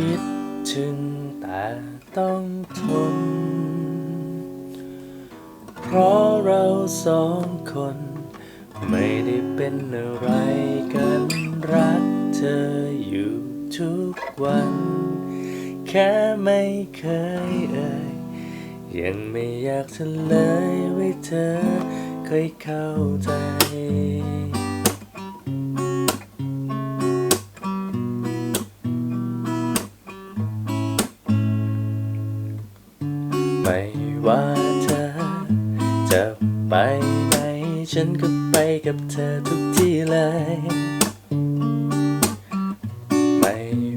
คิดถึงแต่ต้องทน เพราะเราสองคน ไม่ได้เป็นอะไรกันรักเธออยู่ทุกวัน แค่ไม่เคยเอ่ยยังไม่อยากเฉลยไว้เธอเคยเข้าใจ ไม่ว่าเธอจะไปไหนฉันก็ไปกับเธอทุกที่เลย ไม่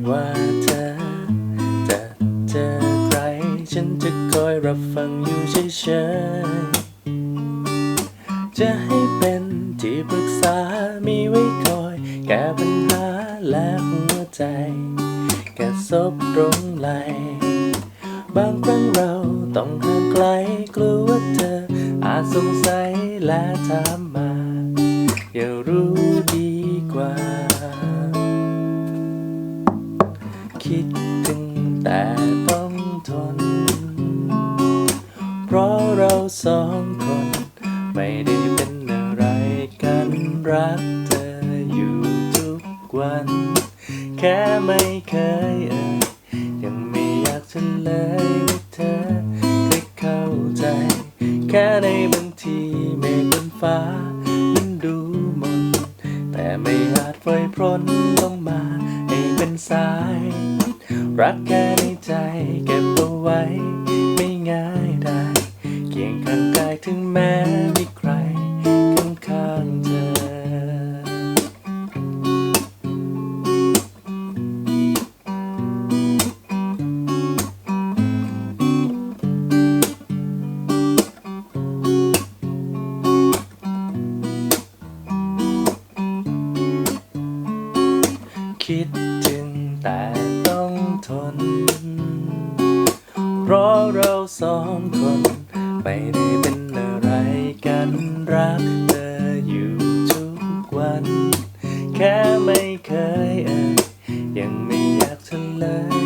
ว่าเธอจะเจอใคร ฉันจะคอยรับฟังอยู่เฉยๆจะให้เป็นที่ปรึกษามีไว้คอย แก้ปัญหาและหัวใจ แค่ซบตรงไหลบางครั้งเรา ต้องห่างไกลกลัวว่าเธอ อาจสงสัยและถามมา อย่ารู้ดีกว่า คิดถึงแต่ต้องทน เพราะเราสองคน ไม่ได้เป็นอะไรกันรักเธออยู่ทุกวัน แค่ไม่เคย แค่ในบางทีเมฆบนฟ้า มันดูมนแต่ไม่อาจปล่อยพรนลงมาให้เป็นสาย รักแค่ในใจเก็บเอาไว้ คิดถึงแต่ต้องทน เพราะเราสองคนไม่ได้เป็นอะไรกันรักเธออยู่ทุกวัน แค่ไม่เคยเอ่ยยังไม่อยากเฉลย